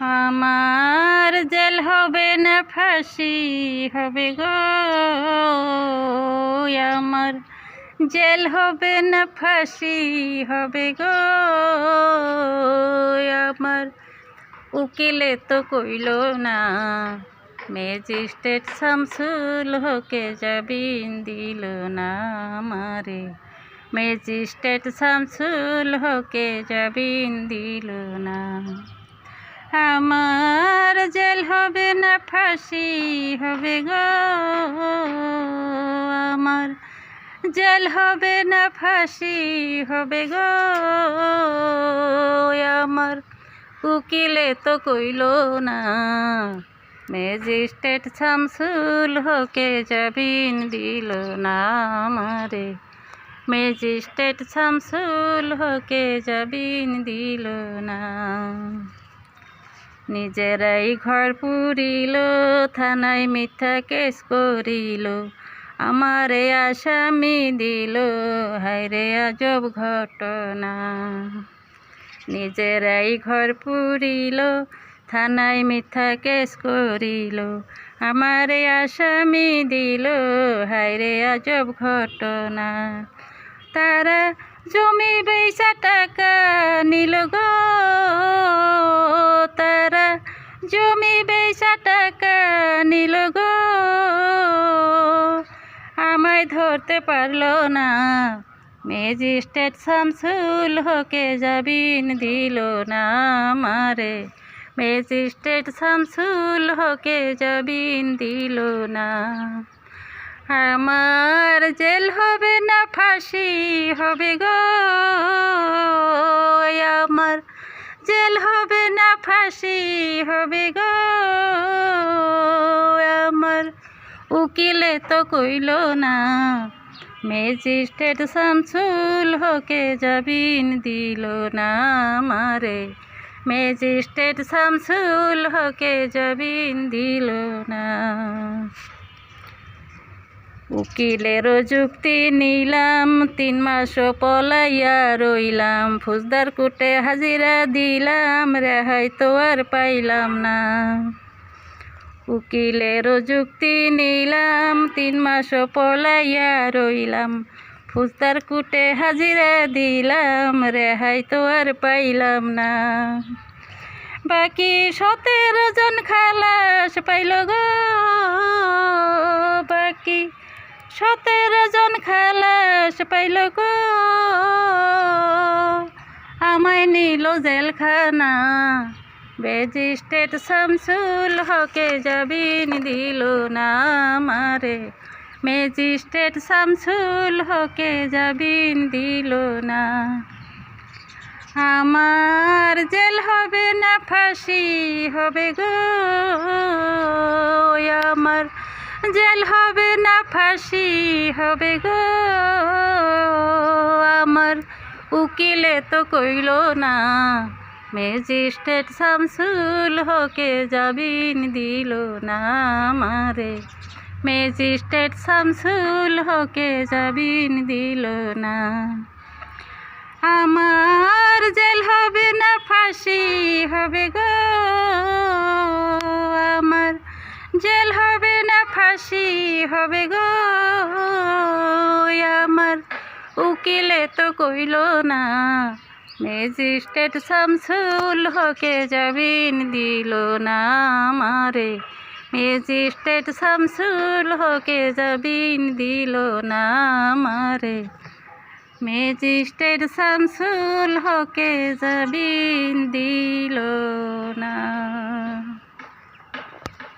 আমার জেল হবে না, ফাঁসি হবে গো। আমার জেল হবে না, ফাঁসি হবে গো। আমার উকিলে তো কইল না, ম্যাজিস্ট্রেট শামসুল হকে জাবিন দিল না আমারে। ম্যাজিস্ট্রেট শামসুল হকে জাবিন দিল না। আমার জেল হবে না, ফাঁসি হবে গো। আমার জেল হবে না, ফাঁসি হবে গো। আমার উকিলে তো কইল না, ম্যাজিস্ট্রেট শামসুল হকে জাবিন দিল না আমারে। ম্যাজিস্ট্রেট শামসুল হকে জাবিন দিল না। নিজেরাই ঘর পুরিল, থানায় মিথ্যা কেস করিল। আমারে আসামি দিল, হায়রে আজব ঘটনা। নিজেরাই ঘর পুরিল, থানায় মিথ্যা কেস করিল। আমারে আসামি দিল, হায়রে আজব ঘটনা। তারা জমি বেসা টাকা নিল গো জমি বেসা টাকা নিল গো। আমায় ধরতে পারল না। ম্যাজিস্ট্রেট শামসুল হকে জাবিন দিল না আমারে। ম্যাজিস্ট্রেট শামসুল হকে জাবিন দিল না। আমার জেল হবে না, ফাঁসি হবে গো। আমার জেল হবে না, ফাঁসি হবে গো। আমার উকিলে তো কইল না, ম্যাজিস্ট্রেট শামসুল হকে জাবিন দিল না আমারে। ম্যাজিস্ট্রেট শামসুল হকে জাবিন দিল না। উকিলেরও যুক্তি নিলাম, তিন মাস পলাইয়া রইলাম। ফুজদার কুটে হাজিরা দিলাম, রেহাই তো আর পাইলাম না। উকিলেরও যুক্তি নিলাম, তিন মাস পলাইয়া রইলাম। ফুজদার কুটে হাজিরা দিলাম, রেহাই তো আর পাইলাম না। বাকি সতেরো জন খালাস পাইল গো। বাকি সতেরো জন খালাস পাইল গো। আমায় নিল জেলখানা। ম্যাজিস্ট্রেট শামসুল হকে জাবিন দিল না আমারে। ম্যাজিস্ট্রেট শামসুল হকে জাবিন দিল না। আমার জেল হবে না, ফাঁসি হবে গো। আমার জেল হবে না, ফাঁসি হবে গো। আমার উকিলে তো কইল না, ম্যাজিস্ট্রেট শামসুল হকে জাবিন দিল না আমারে। ম্যাজিস্ট্রেট শামসুল হকে জাবিন দিল না। আমার জেল হবে না, ফাঁসি হবে গো। ফাঁসি হবে গো আমার। উকিলে তো কইল না, ম্যাজিস্ট্রেট শামসুল হকে জাবিন দিল না আমারে। ম্যাজিস্ট্রেট শামসুল হকে জাবিন দিল না আমারে। ম্যাজিস্ট্রেট শামসুল হকে জাবিন দিল না।